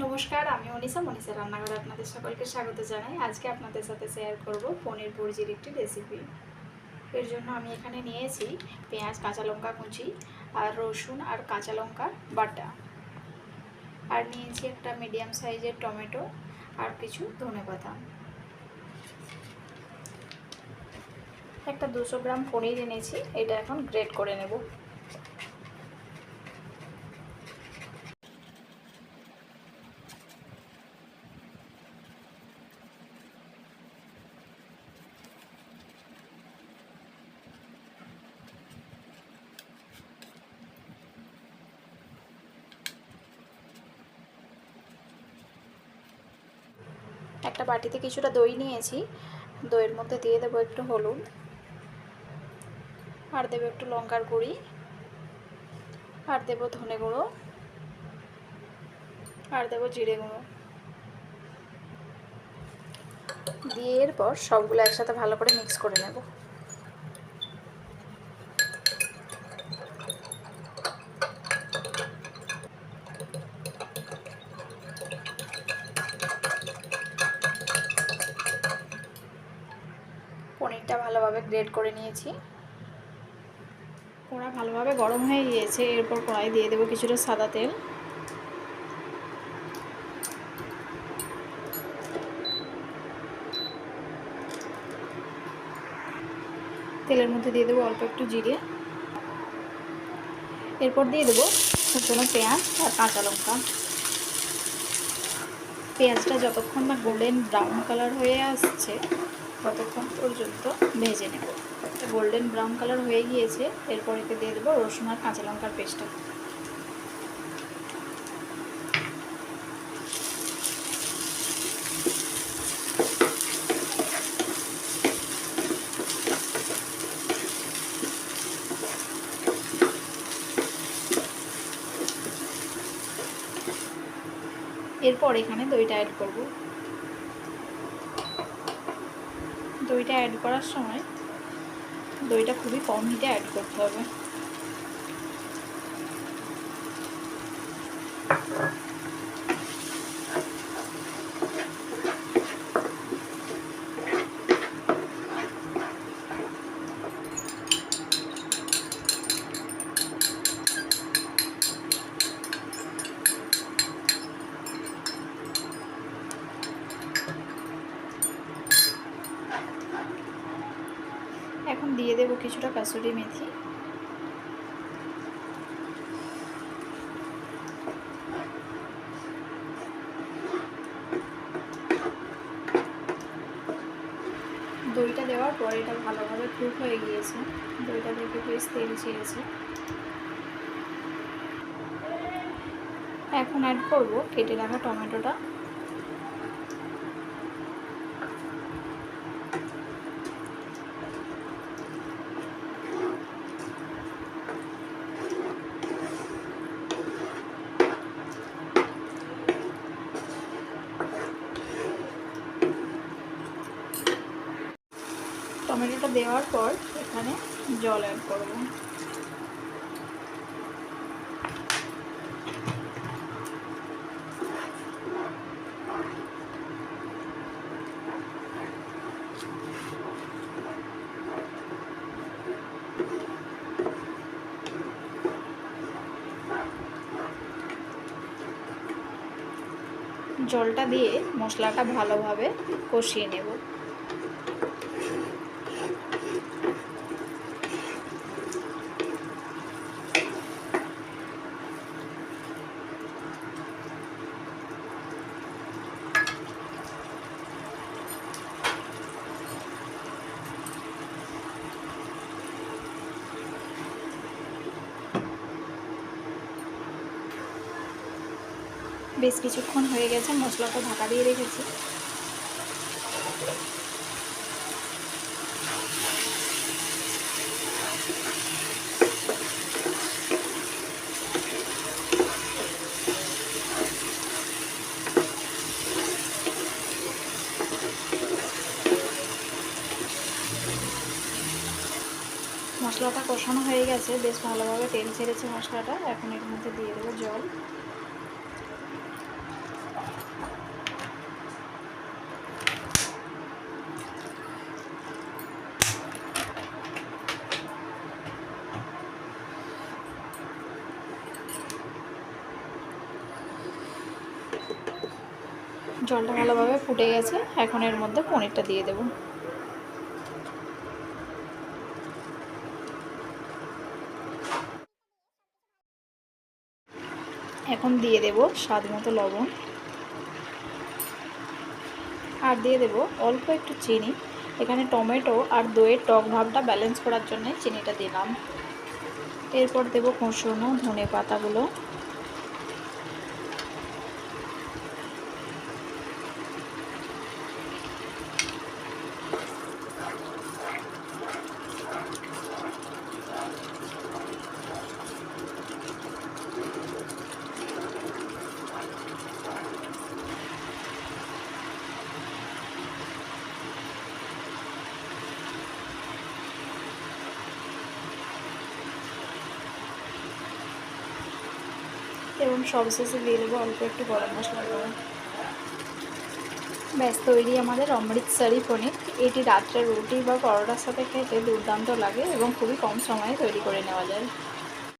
নমস্কার, আমি অনিশা মনীষা রান্নাঘরে আপনাদের সকলকে স্বাগত জানাই। আজকে আপনাদের সাথে শেয়ার করব পনির ভুর্জির একটি রেসিপি এর জন্য আমি এখানে নিয়েছি পেঁয়াজ, কাঁচা লঙ্কা কুচি, আর রসুন আর কাঁচা লঙ্কা বাটা। আর নিয়েছি একটা মিডিয়াম সাইজের টমেটো আর কিছু ধনে পাতা একটা দুশো গ্রাম পনির এনেছি, এটা এখন গ্রেট করে নেব। একটা বাটিতে কিছুটা দই নিয়েছি। দইয়ের মধ্যে দিয়ে দেবো একটু হলুদ। আর দেবো একটু লঙ্কার গুঁড়ি। আর দেবো ধনে গুঁড়ো। আর দেবো জিরে গুঁড়ো। দিয়ে এরপর সবগুলো একসাথে ভালো করে মিক্স করে নেব পনিরটা ভালোভাবে গ্রেড করে নিয়েছি। কড়া ভালোভাবে গরম হয়ে গিয়েছে, এরপর কড়াই দিয়ে দেবো কিছুটা সাদা তেল। তেলের মধ্যে দিয়ে দেবো অল্প একটু জিরে। এরপর দিয়ে দেবো কুচনো পেঁয়াজ আর কাঁচা লঙ্কা। পেঁয়াজটা যতক্ষণ না গোল্ডেন ব্রাউন কালার হয়ে আসছে ততক্ষণ পর্যন্ত? ভেজে নেব। গোল্ডেন ব্রাউন কালার হয়ে গিয়েছে এরপর এতে দিয়ে দেবো রসুন আর কাঁচা লঙ্কার পেস্টটা। এরপর এখানে দইটা অ্যাড করব। দইটা অ্যাড করার সময় দইটা খুবই কম হিটে অ্যাড করতে হবে। এখন দিয়ে দেবো কিছুটা কাসুরি মেথি। দইটা দেওয়ার পর এটা ভালোভাবে কুক হয়ে গিয়েছে। দইটা দেখে বেশ তেল ছেড়েছে। এখন অ্যাড করব কেটে রাখা টমেটোটা। টমেটোটা দেওয়ার পর এখানে জল অ্যাড করব। জলটা দিয়ে মশলাটা ভালোভাবে কষিয়ে নেব। বেশ কিছুক্ষণ হয়ে গেছে, মশলাটা ঢাকা দিয়ে রেখেছি। মশলাটা কষানো হয়ে গেছে, বেশ ভালোভাবে তেল ছেড়েছে মশলাটা, এখন এর মধ্যে দিয়ে দেবো জল। জলটা ভালোভাবে ফুটে গেছে। এখন এর মধ্যে পনিরটা দিয়ে দেব। এখন দিয়ে দেব স্বাদ মতো লবণ। আর দিয়ে দেব অল্প একটু চিনি। এখানে টমেটো আর দইয়ের টক ভাবটা ব্যালেন্স করার জন্য চিনিটা দিলাম। এরপর দেব কুসুনো ধনে পাতাগুলো। এবং সবশেষে দিয়ে দেবো অল্প একটু গরম মশলা দেবো। ব্যাস, তৈরি আমাদের অমৃতসারি পনির। এটি রাত্রে রুটি বা পরোটার সাথে খেতে দুর্দান্ত লাগে এবং খুবই কম সময়ে তৈরি করে নেওয়া যায়।